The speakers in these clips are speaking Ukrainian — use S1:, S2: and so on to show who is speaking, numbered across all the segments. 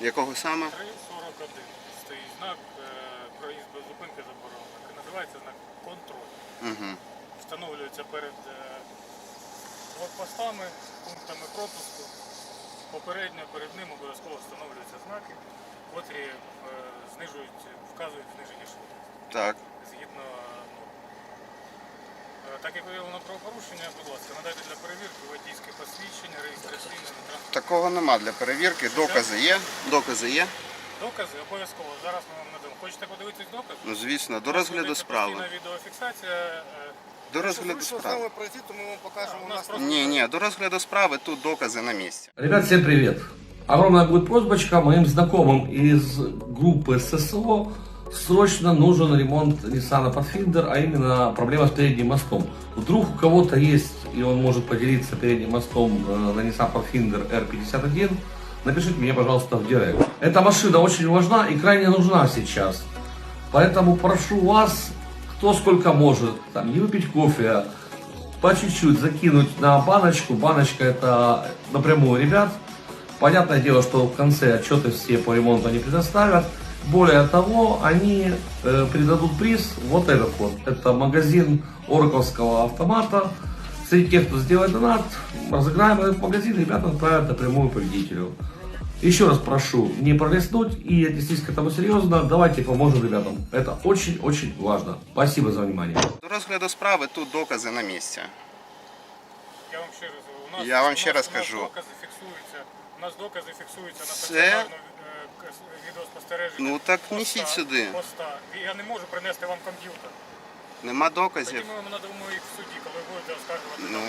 S1: Якого саме?
S2: 3.41 стоїть знак е, проїзд без зупинки заборонено. І Називається знак контроль.
S1: Угу.
S2: Встановлюється перед е, блокпостами, пунктами пропуску. Попередньо перед ним обов'язково встановлюються знаки, котрі е, знижують, вказують зниження швидкості.
S1: Так.
S2: згідно Так як виявлено правопорушення, будь ласка, надайте для перевірки водійське посвідчення, реєстраційне на транспорт.
S1: Такого нема для перевірки. Докази є. Докази є.
S2: Докази обов'язково. Зараз ми вам надамо. Хочете подивитись докази?
S1: Ну звісно, до розгляду справи.
S2: Постійна відеофіксація. е,
S1: До розгляду справи.
S3: пройти, то ми вам покажемо.
S2: у нас
S1: Ні, ні, до розгляду справи тут докази на місці.
S4: Ребят, всем привет! Огромная будет просьбочка моим знакомым из группы ССО. Срочно нужен ремонт Nissan Pathfinder, а именно проблема с передним мостом. Вдруг у кого-то есть, и он может поделиться передним мостом э, на Nissan Pathfinder R51, напишите мне, пожалуйста, в директ. Эта машина очень важна и крайне нужна сейчас. Поэтому прошу вас, кто сколько может, там, не выпить кофе, по чуть-чуть закинуть на баночку. Баночка это напрямую ребят. Понятное дело, что в конце отчеты все по ремонту они предоставят. Более того, они э, придадут приз вот этот вот. Это магазин Орковского автомата. Среди тех, кто сделает донат, разыграем этот магазин, ребята отправят напрямую победителю. Еще раз прошу не пролистнуть и отнестись к этому серьезно. Давайте поможем ребятам. Это очень-очень важно. Спасибо за внимание.
S1: До розгляду справи тут докази на місці.
S2: Я вам ще раз у нас,
S1: Я вам
S2: у
S1: ще
S2: нас-
S1: раз
S2: у нас
S1: кажу.
S2: докази фіксуються. У нас докази фіксуються на
S1: Це-
S2: стаціонарну е, к- відеоспостереження.
S1: Ну, так
S2: поста-
S1: несіть сюди.
S2: Поста. Я не можу принести вам комп'ютер.
S1: Нема
S2: Тоді
S1: доказів.
S2: ми вам надамо їх в суді, коли будете оскаржувати.
S1: Ну,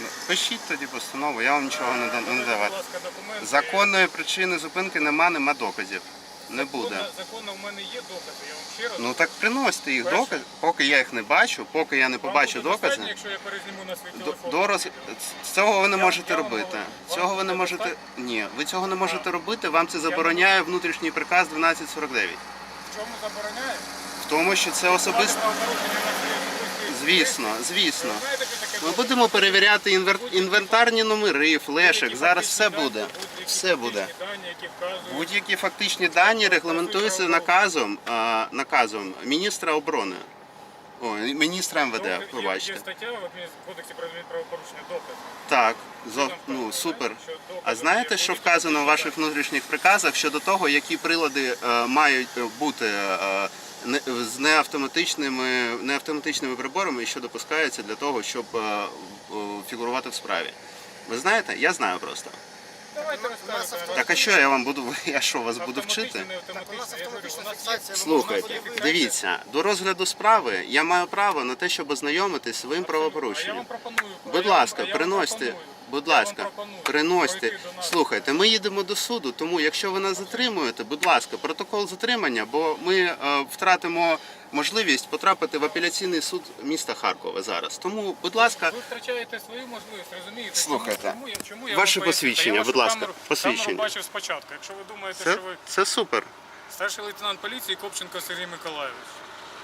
S1: ну, пишіть тоді постанову, я вам нічого не, да- не
S2: Будь
S1: давати.
S2: ласка, документи.
S1: Законної причини зупинки нема, нема доказів. Не буде.
S2: Законно, в мене є докази, я вам ще раз.
S1: Ну так приносьте їх
S2: Перше.
S1: докази, поки я їх не бачу, поки я не
S2: Вам
S1: побачу
S2: буде достатньо,
S1: докази.
S2: Якщо я перезніму на свій
S1: До,
S2: телефон.
S1: до роз... Цього ви не
S2: Я-
S1: можете
S2: я вам
S1: робити.
S2: говорю. Вам
S1: Цього ви не
S2: буде
S1: можете.
S2: достатньо?
S1: Ні, ви цього не можете робити. Вам це забороняє внутрішній приказ 1249.
S2: В чому забороняє?
S1: В тому, що це особисто.
S2: Правопорушення на
S1: Звісно, звісно.
S2: Ви знаєте, що таке
S1: Ми будемо перевіряти інвер... інвентарні номери, флешек. Зараз все буде. Все буде. Будь-які фактичні дані регламентуються наказом, а, наказом міністра оборони. О, міністра МВД, пробачте.
S2: Є стаття в кодексі про адмінправопорушення доказ.
S1: Так, зо, ну супер. А знаєте, що вказано в ваших внутрішніх приказах щодо того, які прилади е, мають е, бути е, не, з неавтоматичними, неавтоматичними приборами і що допускається для того, щоб е, е, фігурувати в справі? Ви знаєте? Я знаю просто. Так а що я вам буду? Я що вас буду вчити? Слухайте, дивіться, до розгляду справи я маю право на те, щоб ознайомитись з своїм правопорушенням. Будь ласка, приносьте. Будь ласка, приносьте. Слухайте, ми їдемо до суду, тому якщо ви нас затримуєте, будь ласка, протокол затримання, бо ми е, втратимо можливість потрапити в апеляційний суд міста Харкова зараз. Тому, будь ласка,
S2: Ви втрачаєте свою можливість, розумієте?
S1: Слухайте,
S2: Чому, чому я
S1: ваше посвідчення,
S2: я
S1: будь ласка,
S2: камеру,
S1: посвідчення.
S2: Камеру бачив спочатку. Якщо ви думаєте,
S1: це,
S2: що ви
S1: це супер.
S2: старший лейтенант поліції Копченко Сергій Миколайович.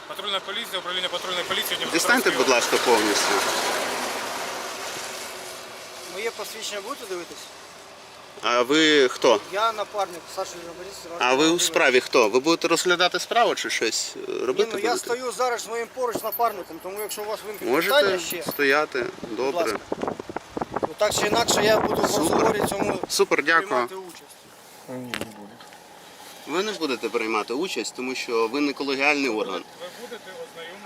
S2: Патрульна поліція, управління патрульної поліції.
S1: Дістаньте, будь ласка, повністю.
S3: Моє посвідчення будете дивитись?
S1: А ви хто?
S3: Я напарник старший журналіст.
S1: А ви у справі хто? Ви будете розглядати справу чи щось е,
S3: Ні,
S1: робити?
S3: ну, я
S1: будете?
S3: стою зараз з моїм поруч напарником, тому якщо у вас виникне
S1: Можете
S3: питання ще,
S1: стояти. Добре.
S3: ласка. ну, так чи інакше я буду в розговорі цьому
S1: Супер, дякую.
S3: приймати участь.
S1: Ви не будете приймати участь, тому що ви не колегіальний орган.
S2: Ви будете ознайомлюватись з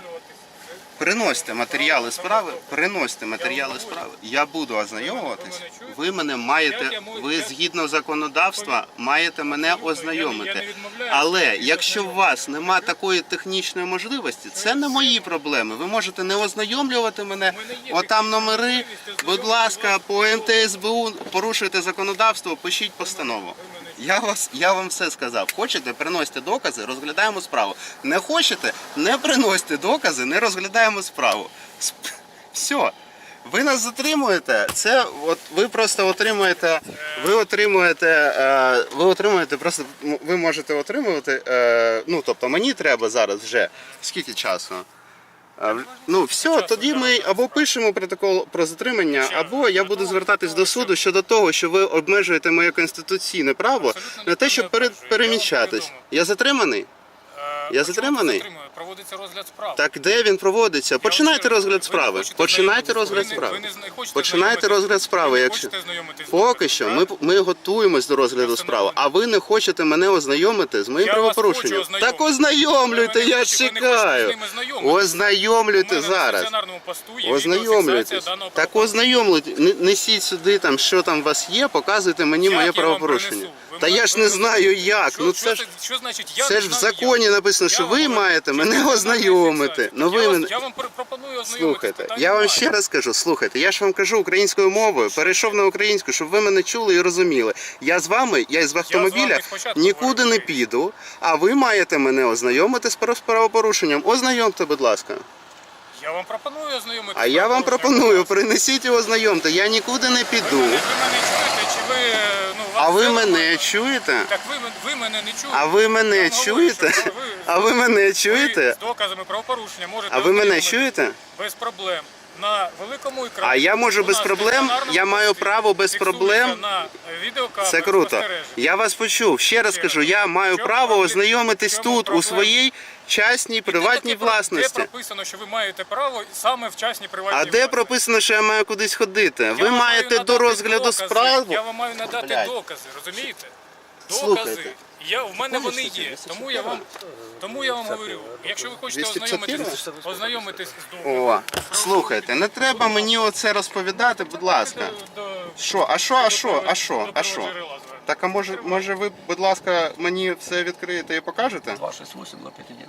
S1: Приносьте матеріали справи, приносьте матеріали справи. Я буду ознайомуватись. Ви мене маєте, ви згідно законодавства маєте мене ознайомити. Але якщо у вас нема такої технічної можливості, це не мої проблеми. Ви можете не ознайомлювати мене. Отам номери. Будь ласка, по НТСБУ порушуєте законодавство, пишіть постанову. Я вас, я вам все сказав. Хочете, приносите докази, розглядаємо справу. Не хочете, не приносите докази, не розглядаємо справу. Сп- Все. Ви нас затримуєте. Це от ви просто отримуєте. Ви отримуєте. Е, ви отримуєте просто. Ви можете отримувати. Е, ну тобто мені треба зараз вже скільки часу? Ну все, тоді ми або пишемо протокол про затримання, або я буду звертатись до суду щодо того, що ви обмежуєте моє конституційне право на те, щоб пере- переміщатись. Я затриманий? Я затриманий?
S2: Проводиться розгляд справи.
S1: Так де він проводиться? Починайте розгляд справи. Починайте розгляд справи. Починайте розгляд справи. Якщо поки що ми, ми готуємось до розгляду справи, а ви не хочете мене ознайомити з моїм правопорушенням. Так ознайомлюйте, я чекаю. Ознайомлюйте зараз. Ознайомлюйтесь. Так. Не- Несіть сюди там, що там у вас є, показуйте мені моє правопорушення.
S2: Ви
S1: Та я ж не знаю як.
S2: Що,
S1: Ну
S2: що
S1: це ж.
S2: що значить я
S1: Це ж в законі
S2: як?
S1: написано, що
S2: Я
S1: ви
S2: вам
S1: маєте мене ознайомити. Ну
S2: Я
S1: ви
S2: вас-
S1: мене
S2: Я вам пропоную ознайомитись.
S1: слухайте. Я вам ще раз кажу, слухайте, я ж вам кажу українською мовою, перейшов на українську, щоб ви мене чули і розуміли. Я з вами, я з автомобіля нікуди не піду, а ви маєте мене ознайомити з правопорушенням. Ознайомте, будь ласка.
S2: Я вам пропоную ознайомитись.
S1: А я вам пропоную, принесіть і ознайомте. Я нікуди не
S2: Ви
S1: піду.
S2: мене, ви мене чуєте, чи ви... Ну, у вас
S1: А ви мене чуєте?
S2: Так ви, ви мене не чуєте.
S1: А ви
S2: Я
S1: мене
S2: вам говорю,
S1: чуєте?
S2: що ви-
S1: А ви мене
S2: ви
S1: чуєте?
S2: з доказами правопорушення можете
S1: А ви мене
S2: ознайомитись
S1: чуєте?
S2: Без проблем. На великому екрані.
S1: А я можу
S2: У
S1: без
S2: нас
S1: проблем,
S2: стаціонарному
S1: я маю право без
S2: фіксується
S1: проблем.
S2: На відеокамеру
S1: Це круто.
S2: спостереження.
S1: Я вас почув. Ще раз кажу, я маю право ознайомитись тут, у своїй частній приватній власності.
S2: Де прописано, що ви маєте право саме в частній приватній
S1: А де
S2: власності?
S1: прописано, що я маю кудись ходити? Ви
S2: вам
S1: маєте
S2: маю
S1: до
S2: надати
S1: розгляду
S2: докази.
S1: справу.
S2: Я вам маю надати
S1: Блядь.
S2: докази, розумієте? Докази.
S1: Слухайте.
S2: Я, в мене вони є. Тому я вам, тому я вам говорю, якщо ви хочете
S1: 251?
S2: ознайомитись, ознайомитись з
S1: О,
S2: доказом.
S1: слухайте, не треба мені оце розповідати, будь ласка.
S2: До-
S1: Що, а що, а що, а що, а що?
S2: джерела.
S1: Так а може, може ви, будь ласка, мені все відкриєте і покажете?
S4: 268, 251.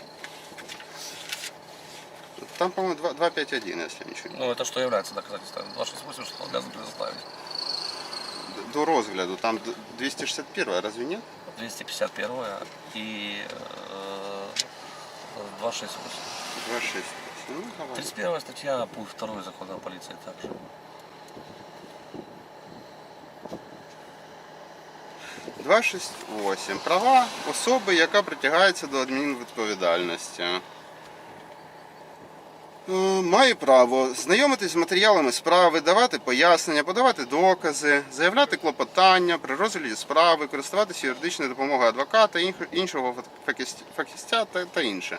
S1: Там, по-моему, 2- 251, если ничего.
S4: Ну, это что является доказательством? 268, что обязан предоставить.
S1: не- До розгляду, там д- 261, разве нет?
S4: 251 и э, 268.
S1: 26. Ну, давай.
S4: 31 статья, пункт 2 закона о полиции также. –
S1: 268. Права особи, яка притягається до адмінвідповідальності. Е, Має право знайомитись з матеріалами справи, давати пояснення, подавати докази, заявляти клопотання при розгляді справи, користуватися юридичною допомогою адвоката, іншого фахівця та інше.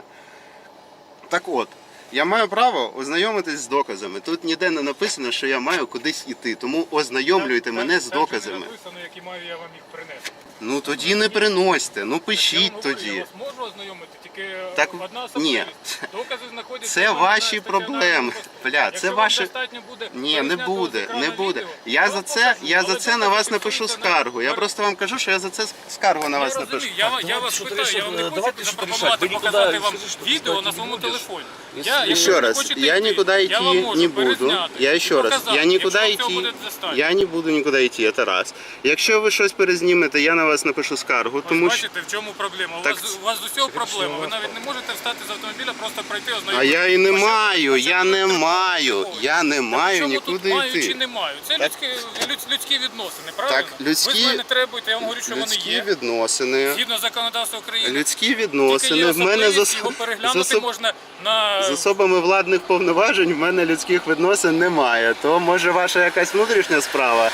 S1: Так от, я маю право ознайомитись з доказами. Тут ніде не написано, що я маю кудись іти, тому ознайомлюйте
S2: Так,
S1: мене
S2: так,
S1: з
S2: так же не
S1: доказами.
S2: написано, які маю я вам їх принести.
S1: Ну тоді не приносьте, ну
S2: Я вам
S1: пишіть
S2: говорю, Я
S1: тоді.
S2: вас можу ознайомити, тільки
S1: Так,
S2: одна
S1: ні.
S2: особливість. Докази знаходяться
S1: Це
S2: мене
S1: ваші
S2: на
S1: проблеми. Бля,
S2: Якщо
S1: це
S2: вам
S1: ваші-
S2: достатньо буде
S1: Ні, не
S2: перезнятого
S1: буде, не буде.
S2: відео,
S1: Я за
S2: вам
S1: це,
S2: покажу,
S1: я
S2: але
S1: за це на вас напишу скаргу. Я просто вам кажу, що я за це скаргу на
S2: Я
S1: вас
S2: розумію,
S1: напишу.
S2: я, я вас питаю, я вам не хочу
S4: Давайте
S2: запропонувати
S4: рішати. Ви
S2: показати вам
S4: що,
S2: відео на
S4: пускайте
S2: своєму телефоні. Я,
S1: Еще раз, я
S2: йти,
S1: никуда идти не буду. Я еще раз, я
S2: цього
S1: идти, я не буду никуда идти, это раз. Якщо ви щось перезнімете, я на вас напишу скаргу,
S2: Ось
S1: тому що...
S2: бачите, в чому проблема. У
S1: Так-
S2: вас, у вас з усього проблема. Ви навіть не можете встати з автомобіля, просто пройти
S1: А
S2: ознайомитися.
S1: я і не маю, я не маю, я не маю
S2: тут
S1: нікуди
S2: маю чи
S1: йти.
S2: не маю? Це
S1: Так-
S2: людські, людсь- людські відносини, правильно?
S1: людські-
S2: Ви з мене требуєте, я вам говорю, що вони
S1: Людські
S2: є.
S1: відносини,
S2: Згідно законодавства України.
S1: людські
S2: Тільки є
S1: відносини, в мене
S2: особливість, його переглянути можна на...
S1: з особами владних повноважень в мене людських відносин немає. То може ваша якась внутрішня справа?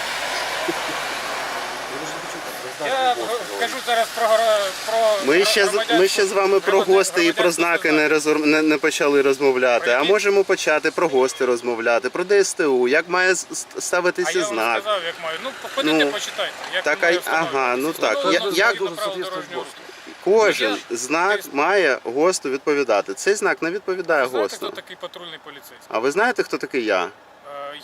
S2: Я кажу зараз про, про
S1: Ми ще, з- ми ще з вами про гости і про знаки не, розор- не, не почали розмовляти. А можемо почати про гости розмовляти, про ДСТУ, як має с- с-
S2: А
S1: ставитися
S2: я вам
S1: знак.
S2: сказав, як маю. Ну, походите,
S1: Ну,
S2: почитайте. Як
S1: так, ага, ну так,
S2: Воно
S1: я-
S2: згідно
S1: як-. Кожен
S2: Я-
S1: знак має ГОСТу відповідати. Цей знак не відповідає
S2: Ви знаєте, хто
S1: ГОСТу.
S2: такий патрульний поліцейський?
S1: А ви знаєте, хто такий я?
S2: Е,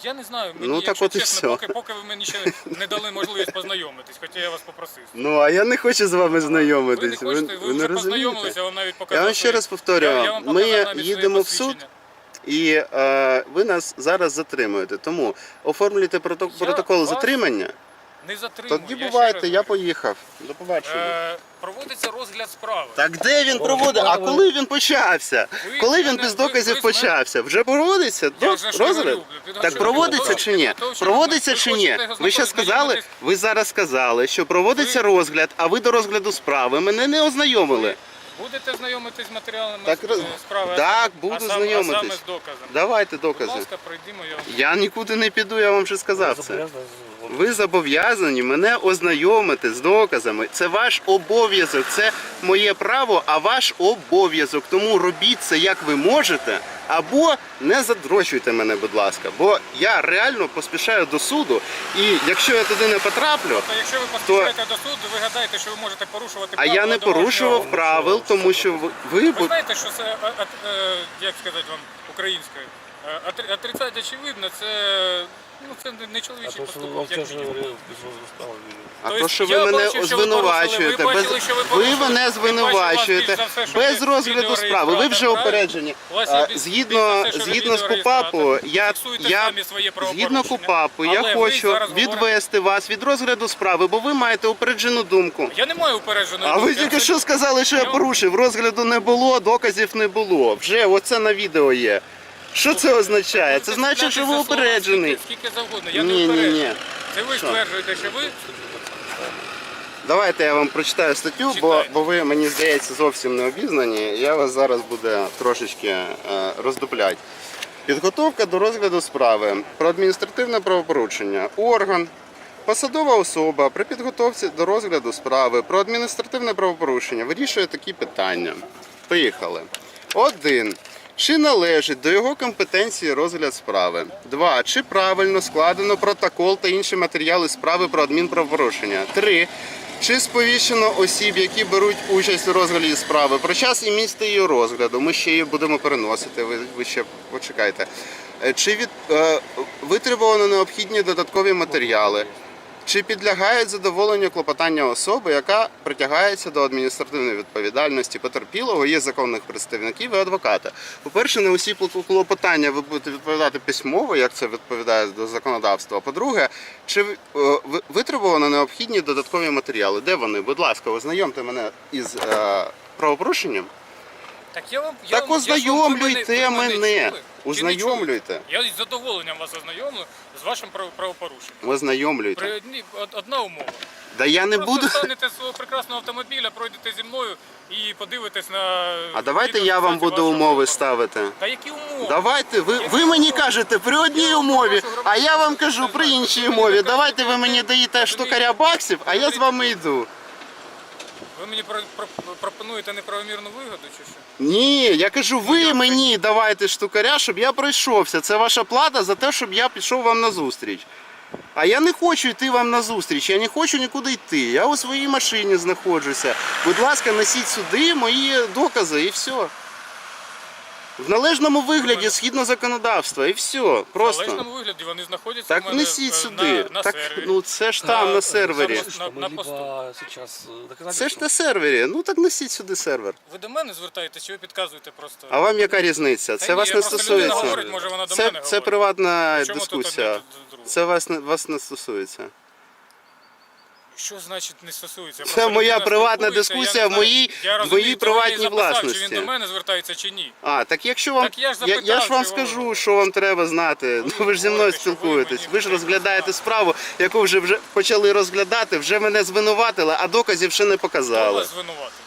S2: Я не знаю, мені,
S1: Ну, так
S2: якщо
S1: от і
S2: чесно,
S1: все.
S2: поки, поки ви мені ще не дали можливість познайомитись, хоча я вас попросив.
S1: Ну, а я не хочу з вами
S2: Ви не
S1: знайомитись.
S2: Хочете, ви, вже познайомилися, вам навіть показав.
S1: Я вам ще раз повторюю,
S2: Я- я вам
S1: ми
S2: показав навіть своє
S1: їдемо в суд,
S2: посвідчення.
S1: і е, ви нас зараз затримуєте. Тому оформлюйте прото-
S2: Я
S1: протокол
S2: вас
S1: затримання.
S2: Не затримую.
S1: Тоді
S2: я ще
S1: бувайте,
S2: раз
S1: я
S2: говорю.
S1: поїхав. До побачення.
S2: Е, Проводиться розгляд справи.
S1: Так де він проводить? А коли він почався?
S2: Ви
S1: Коли він
S2: мене-
S1: без
S2: ви-
S1: доказів
S2: з мене-
S1: почався? Вже проводиться?
S2: Я
S1: До-
S2: вже ж
S1: Розгляд? Так проводиться чи ні? Проводиться чи ні?
S2: хочете його
S1: Ви ще сказали, ви зараз сказали, що проводиться розгляд, а ви до розгляду справи мене не ознайомили.
S2: Будете знайомитись з матеріалами
S1: Так,
S2: е, справи?
S1: так,
S2: а
S1: буду
S2: сам- А
S1: знайомитись.
S2: саме з доказами.
S1: Давайте
S2: Будь
S1: докази.
S2: ласка, пройдімо, я вам
S1: Я нікуди не піду, я вам вже сказав це. Ви зобов'язані мене ознайомити з доказами. Це ваш обов'язок, це моє право, а ваш обов'язок. Тому робіть це як ви можете, або не задрочуйте мене, будь ласка. Бо я реально поспішаю до суду, і якщо я туди не потраплю,
S2: Та якщо ви поспішаєте до суду, ви гадаєте, що ви можете порушувати
S1: а
S2: правила
S1: я не
S2: дорожнього
S1: порушував
S2: руху.
S1: правил, тому що ви, ви
S2: Ви знаєте, що це, а- а- е, як сказати вам українською, е, отри- отрицать очевидно, це, ну, це не- не чоловічий поступок. як мінімум.
S1: А
S2: Тобто
S1: то, що
S2: я
S1: ви мене
S2: бачив, що ви
S1: звинувачуєте,
S2: порушили, ви
S1: без
S2: бачили, що ви
S1: ви
S2: порушили.
S1: мене звинувачуєте
S2: більш за все, що
S1: без
S2: ви
S1: розгляду справи. Ви вже
S2: відеореєстратор,
S1: опереджені.
S2: У вас є
S1: А,
S2: більш-
S1: Згідно
S2: більш за все, що
S1: згідно з
S2: відеореєстратор.
S1: КУПАПу, я
S2: Фіксуйте
S1: я
S2: самі своє
S1: згідно
S2: правопорушення.
S1: КУПАПу, я
S2: ви
S1: хочу
S2: зараз
S1: відвести вас від розгляду справи, бо ви маєте упереджену думку.
S2: Я не маю упередженої
S1: А ви
S2: думки,
S1: тільки що сказали, що Я- порушив. Розгляду не було, доказів не було. Вже оце на відео є. Що це означає? Це значить, що ви упереджений.
S2: Скільки, завгодно. Я не
S1: Ні, ні,
S2: упереджений. Це ви стверджуєте, що ви
S1: Давайте я вам прочитаю статтю, бо,
S2: Читайте.
S1: бо ви, мені здається, зовсім не обізнані. Я вас зараз буду трошечки е, роздупляти. Підготовка до розгляду справи про адміністративне правопорушення. Орган, посадова особа при підготовці до розгляду справи про адміністративне правопорушення вирішує такі питання. Поїхали. Один. Чи належить до його компетенції розгляд справи? Два. Чи правильно складено протокол та інші матеріали справи про адмінправопорушення? Три. Чи сповіщено осіб, які беруть участь у розгляді справи про час і місце її розгляду? Ми ще її будемо переносити. Ви, ви ще почекайте. Е, Чи від е, витребувано необхідні додаткові матеріали? Чи підлягають задоволенню клопотання особи, яка притягається до адміністративної відповідальності потерпілого, є законних представників і адвоката? По-перше, не усі клопотання ви будете відповідати письмово, як це відповідає до законодавства. По-друге, чи е, витребувано необхідні додаткові матеріали? Де вони? Будь ласка, ознайомте мене із е, правопорушенням.
S2: Так я вам я
S1: Так ознайомлюйте мене. Ознайомлюйте.
S2: Я з задоволенням вас ознайомлю з вашим прав- правопорушенням.
S1: Ознайомлюйте.
S2: При одній од- одна умова.
S1: Да я не
S2: Просто
S1: буду.
S2: станете з свого прекрасного автомобіля, пройдете зі мною і подивитесь на.
S1: А давайте я вам буду умови ставити.
S2: Та які умови?
S1: Давайте, ви, ви мені кажете при одній умові, а я вам кажу при іншій умові. Давайте ви мені даєте штукаря баксів, а я з вами йду.
S2: Ви мені про- про- пропонуєте неправомірну вигоду чи що?
S1: Ні, я кажу, ви мені давайте штукаря, щоб я пройшовся. Це ваша плата за те, щоб я пішов вам на зустріч. А я не хочу йти вам на зустріч, я не хочу нікуди йти. Я у своїй машині знаходжуся. Будь ласка, несіть сюди мої докази і все. В належному вигляді, згідно законодавства, і все.
S2: В
S1: Просто.
S2: належному вигляді вони знаходяться
S1: Так
S2: в мене
S1: несіть
S2: е,
S1: сюди.
S2: на, на
S1: так,
S2: сервері.
S1: ну це ж там на сервері.
S2: на- на посту.
S4: сейчас э.
S1: Це ж на сервері. Ну так несіть сюди сервер.
S2: Ви до мене звертаєтесь чи ви підказуєте просто?
S1: А вам яка різниця?
S2: Та
S1: Це
S2: ні,
S1: вас не
S2: просто
S1: стосується.
S2: говорить, може вона до
S1: Це,
S2: мене
S1: це
S2: говорить.
S1: приватна
S2: Чому тут
S1: дискусія.
S2: одне до другого?
S1: Це вас не вас не стосується.
S2: Що значить не стосується?
S1: Це моя приватна дискусія в моїй- моїй приватній власності.
S2: Чи він до мене звертається чи ні?
S1: А, так якщо вам.
S2: Так я ж
S1: я, я ж вам скажу,
S2: ви-
S1: що вам треба знати. Ну ви ж зі мною
S2: що ви
S1: спілкуєтесь. Ви ж розглядаєте справу, яку вже вже почали розглядати, вже мене звинуватили, а доказів ще не показали.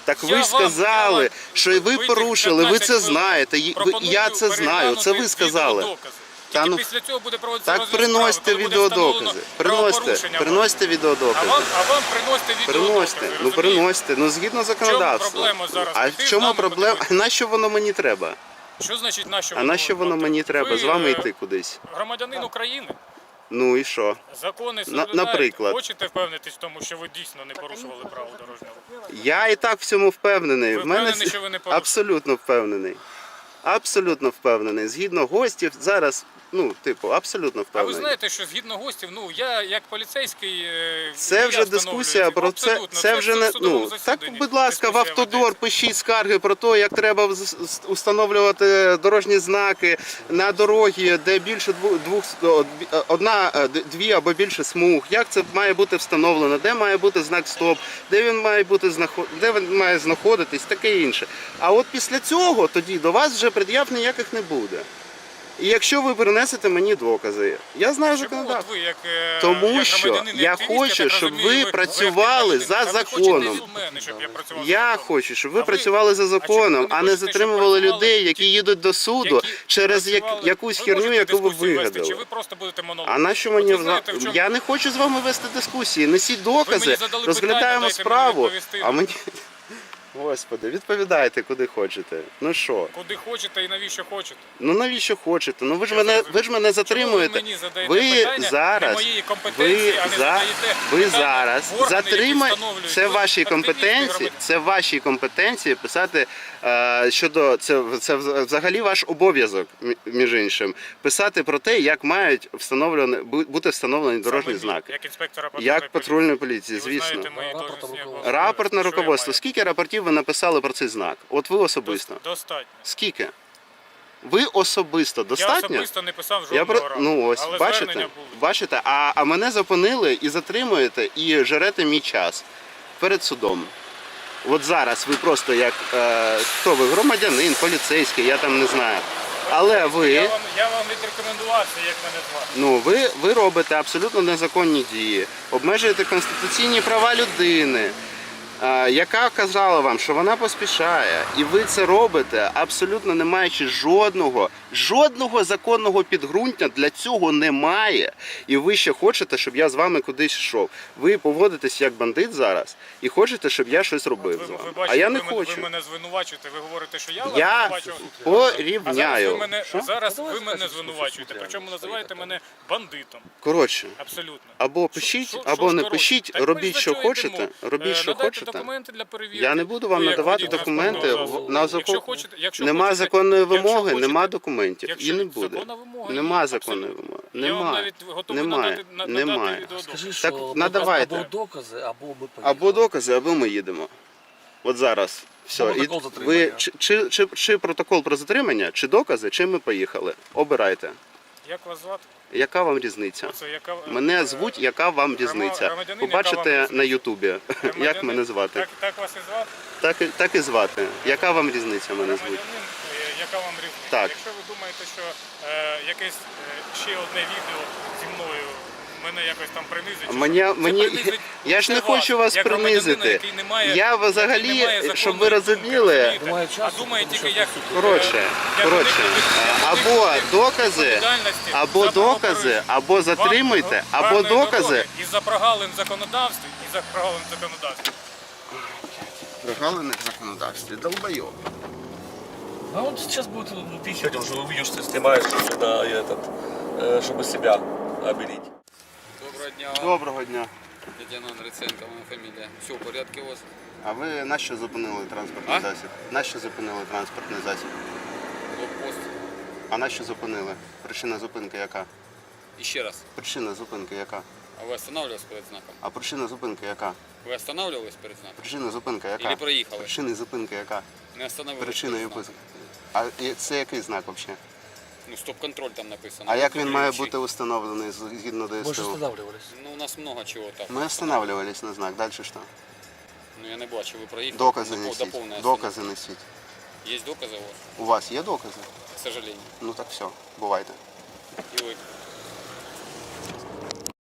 S1: Так
S2: Я
S1: ви сказали,
S2: вам
S1: що ви порушили, ви це знаєте, я це знаю, це ви сказали.
S2: відеодокази.
S1: Та
S2: Тільки
S1: ну,
S2: після цього буде проводитися
S1: Так приносьте
S2: справи, коли буде
S1: відеодокази.
S2: встановлено
S1: Приносьте,
S2: правопорушення
S1: приносьте
S2: ваше. А
S1: відеодокази.
S2: вам, а вам приносите відеодокази.
S1: Приносьте, ну
S2: розумієте?
S1: приносьте, ну згідно законодавства.
S2: проблема зараз?
S1: А в
S2: з
S1: чому
S2: нами
S1: проблема? А нащо воно мені треба?
S2: Що значить нащо?
S1: А нащо воно мені треба? З вами йти кудись?
S2: Громадянин України,
S1: Ну і що?
S2: закони
S1: На-
S2: соблюдаєте.
S1: наприклад.
S2: Хочете впевнитись в тому, що ви дійсно не порушували право дорожнього руху?
S1: Я і так в цьому впевнений.
S2: Ви
S1: В мене
S2: впевнені, що ви не порушили?
S1: абсолютно впевнений. Абсолютно впевнений. Згідно гостів, зараз, ну, типу, абсолютно
S2: А ви
S1: впевнений.
S2: знаєте, що згідно гостів, ну я як поліцейський. е,
S1: Це
S2: я
S1: вже дискусія
S2: встановлюю,
S1: про це.
S2: абсолютно.
S1: Це вже не
S2: в судовому
S1: ну так.
S2: засіданні
S1: Будь ласка, в
S2: дискусія
S1: автодор пишіть скарги про те, як треба з- встановлювати дорожні знаки на дорогі, де більше двох двох о, дві- одна, е, д- дві або більше смуг. Як це має бути встановлено? Де має бути знак стоп? Де він має бути знаход... де він має знаходитись, таке інше. А от після цього тоді до вас вже пред'яв ніяких не буде. І якщо ви принесете мені докази, я знаю законодавство.
S2: ви, як, е,
S1: Тому
S2: як
S1: що я хочу, щоб
S2: розумію,
S1: ви працювали за законом.
S2: мене, щоб я працював
S1: Я хочу, щоб ви
S2: А ви-
S1: працювали за законом, а не затримували людей, які їдуть до суду
S2: які
S1: через як, якусь херню, яку ви
S2: дискусію вести, Чи
S1: вигадали.
S2: ви просто будете?
S1: А на що мені
S2: ви знаєте, в чому-
S1: Я не хочу з вами вести дискусії. Несіть докази, розглядаємо
S2: питання,
S1: справу.
S2: мені.
S1: А мені. Господи, відповідайте куди хочете. Ну що?
S2: Куди хочете і навіщо хочете.
S1: Ну навіщо хочете? Ну ви ж мене, ви ж мене затримуєте.
S2: Чому ви мені задаєте
S1: Ви
S2: питання не
S1: зараз,
S2: моєї компетенції,
S1: ви,
S2: а не
S1: за,
S2: задаєте
S1: ви зараз
S2: встановлюють.
S1: Це ваші компетенції. Це ваші компетенції писати щодо це, це взагалі ваш обов'язок, між іншим, писати про те, як мають встановлені бу- бути встановлені дорожні
S2: Саме
S1: знаки.
S2: Як інспектора патрульної
S1: Як патрульної поліції,
S2: ви
S1: звісно.
S2: знаєте
S4: Рапорт
S1: Рапорт на руководство. Скільки рапортів ви написали про цей знак? От ви особисто.
S2: Достатньо.
S1: Скільки? Ви особисто
S2: Я
S1: достатньо?
S2: особисто не писав
S1: Я
S2: жодного
S1: про
S2: разу.
S1: ну ось
S2: але
S1: бачите, бачите, а, а мене зупинили і затримуєте, і жерете мій час перед судом. От зараз ви просто як е, хто ви, громадянин, поліцейський, я там не знаю. Але ви,
S2: Я вам, я вам відрекомендувався, як мене звати.
S1: ну ви, ви робите абсолютно незаконні дії, обмежуєте конституційні права людини. Е, Яка казала вам, що вона поспішає, і ви це робите, абсолютно не маючи жодного, жодного законного підґрунтя для цього немає. І ви ще хочете, щоб я з вами кудись йшов. Ви поводитесь як бандит зараз і хочете, щоб я щось робив
S2: Ви,
S1: з
S2: ви
S1: вами.
S2: бачите,
S1: А я не
S2: ви,
S1: хочу.
S2: ви мене звинувачуєте, ви говорите, що я вас
S1: Я
S2: звинувачував. А зараз ви
S1: порівняю.
S2: мене,
S1: Що?
S2: зараз ви мене звинувачуєте, причому називаєте мене бандитом.
S1: Коротше,
S2: Абсолютно.
S1: або пишіть,
S2: Що-
S1: або
S2: що
S1: не
S2: коротше?
S1: пишіть,
S2: Так
S1: робіть, що хочете,
S2: йдемо.
S1: робіть,
S2: Е,
S1: що хочете.
S2: Документи для перевірки.
S1: Я не буду вам
S2: Ви
S1: надавати
S2: водій
S1: документи
S2: транспортного
S1: на
S2: засобу. Якщо
S1: закон.
S2: хочете, якщо
S1: Нема
S2: хочете-
S1: законної
S2: якщо
S1: вимоги,
S2: хочете-
S1: нема документів.
S2: якщо
S1: І не буде.
S2: законна вимога
S1: Нема законної
S2: абсолютно.
S1: вимоги.
S2: Я вам навіть готовий
S1: Немає.
S2: надати, на- надати
S1: Немає.
S4: Скажи,
S1: Так надавайте.
S4: або докази, або ми поїхали.
S1: Або докази, або ми їдемо. От зараз. Все.
S4: Або
S1: І
S4: протокол
S1: ви чи, чи, чи, чи протокол про затримання, чи докази, чи ми поїхали. Обирайте.
S2: Як вас звати?
S1: Яка вам різниця?
S2: Оце, яка,
S1: Мене звуть, яка вам різниця.
S2: яка
S1: Побачите
S2: вам
S1: на Ютубі, як мене звати.
S2: Так, так вас і звати?
S1: Так, так і звати. Яка вам різниця мене звуть?
S2: Громадянин, е, яка вам різниця?
S1: Так.
S2: Якщо ви думаєте, що е, якесь е, ще одне відео мене якось там принизить, чи
S1: Мені,
S2: що, це
S1: мені,
S2: принизить
S1: я ж не
S2: це
S1: хочу вас
S2: як громадянина,
S1: принизити.
S2: який не має-
S1: Я
S2: який не
S1: взагалі,
S2: має
S1: щоб
S2: законної
S1: ви
S2: думки,
S1: розуміли,
S2: розумієте?
S4: Немає
S2: а
S4: часу,
S2: думає
S4: тому
S2: тільки
S4: що
S2: як
S4: суд.
S1: коротше,
S2: як
S1: коротше,
S2: уникнути- як
S1: або
S2: уникнути
S1: докази,
S2: відповідальності
S1: або
S2: за
S1: докази,
S2: правопорушення.
S1: або затримуйте,
S2: Вам-
S1: або
S2: вам не
S1: докази.
S2: дороги І за прогалин в законодавстві, і за прогалин в законодавстві.
S1: Прогалини в законодавстві, долбойоб.
S4: А он сейчас будет пищать, он же увидишь, что ты снимаешь сюда и этот, э, чтобы себя обелить.
S5: Доброго дня,
S1: Доброго дня.
S5: Тетяна Андриценко, моя фамілія. Все в порядку у вас?
S1: А ви на що зупинили транспортний
S5: А?
S1: засіб? На що зупинили транспортний засіб?
S5: Блокпост.
S1: А на що зупинили? Причина зупинки яка?
S5: І ще раз.
S1: Причина зупинки яка?
S5: А ви останавливались перед знаком?
S1: А причина зупинки яка?
S5: Ви останавливались перед знаком?
S1: Причина зупинки яка?
S5: Или проїхали?
S1: Причини зупинки яка?
S5: Не останавливались
S1: Причиною
S5: перед знаком?
S1: пис- А і- це який знак взагалі?
S5: Ну, стоп-контроль там написано.
S1: А як він має бути установлений згідно
S4: до же
S1: ДСТУ?
S4: останавливались.
S5: Ну, у нас много чого так.
S1: Ми останавливались на знак. Далі що?
S5: Ну, я не бачу, ви проїхали.
S1: Докази
S5: до, до
S1: несіть.
S5: повної
S1: Докази несіть.
S5: Є докази у вас?
S1: У вас є докази?
S5: К сожалению.
S1: Ну так все, бувайте.
S5: І ви.